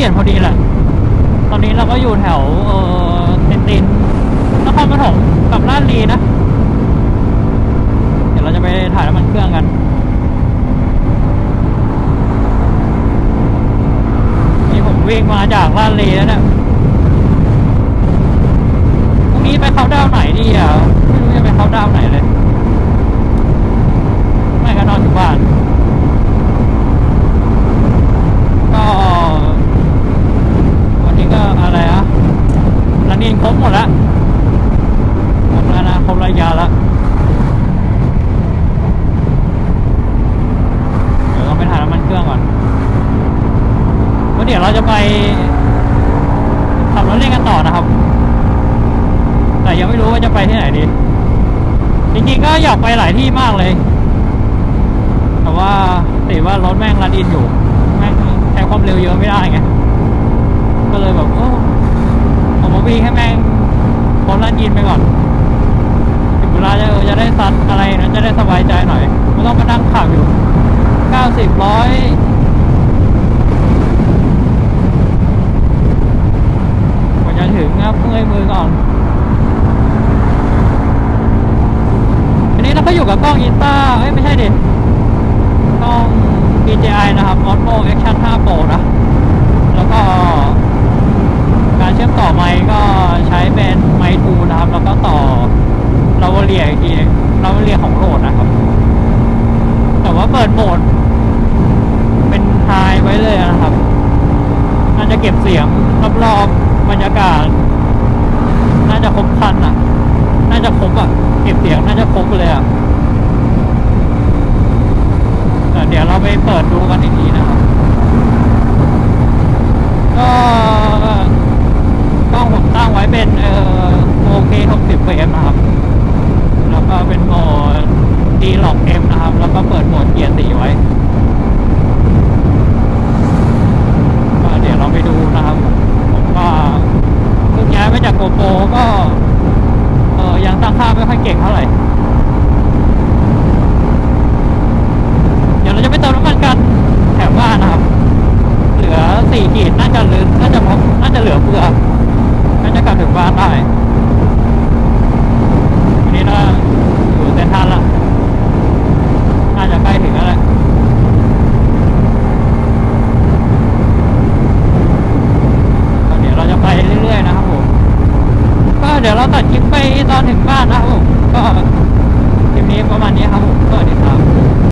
ี่ยนพอดีแหละ ตอนนี้เราก็อยู่แถวเออเซนตินนครปฐมกับลาดลีนะ เดี๋ยวเราจะไปถ่ายน้ำมันเครื่องกันนี่ผมวิ่งมาจากลาดลีแล้วเนี่ยพรุ่งนี้ไปเขาดาวไหนดีอะ ไม่รู้จะไปเขาน์ดาวน์ไหนเลย ไม่ก็นอนอยู่บ้าน ก็วันนี้ก็อะไรอะรั นนินครบหมดแล้วครบแล้วนะครบระยะแล้วเดี๋ยวเราไปถ่ายน้ำมันเครื่องก่อนวันเดี๋ยวเราจะไปขับรถเล่นกันต่อนะครับ แต่ยังไม่รู้ว่าจะไปที่ไหนดีจริงๆก็อยากไปหลายที่มากเลย แต่ว่าติดว่ารถแม่งรันอินอยู่ แม่งใช้ความเร็วเยอะไม่ได้ไง ก็เลยแบบโอ้ วิ่งให้แม่งพ้นรันอินไปก่อนถึงเวลาจะเออจะได้ซัดอะไรนะจะได้สบายใจหน่อยไม่ต้องมานั่งขับอยู่เก้าสิบร้อยกว่าจะถึงครับเมื่อยมือก่อนอันนี้เราก็อยู่กับกล้องอินต้าเอ้ยไม่ใช่ดิกล้อง DJI นะครับ Osmo Action 5 Pro นะ แล้วก็การเชื่อมต่อ ก็ใช้เป็นไมค์ทูนะครับ แล้วก็ต่อลาวเลียอีกทีลาวเลียของโหลดนะครับ แต่ว่าเปิดโหมด เป็นไฮไว้เลยนะครับ น่าจะเก็บเสียงรอบๆบรรยากาศ น่าจะครบคันอะ น่าจะครบอะ เก็บเสียงน่าจะครบเลยอะเดี๋ยวเราไปเปิดดูกันอีกทีกล้องผมตั้งไว้เป็นเอ่อโอเค60เฟรมนะครับ แล้วก็เป็นโหมด D Lock M นะครับ แล้วก็เปิดโหมดเกียร์สีไว้ เราตัดคลิปไปตอนถึงบ้านนะครับผมก็คลิปนี้ประมาณนี้ครับผมสวัสดีครับ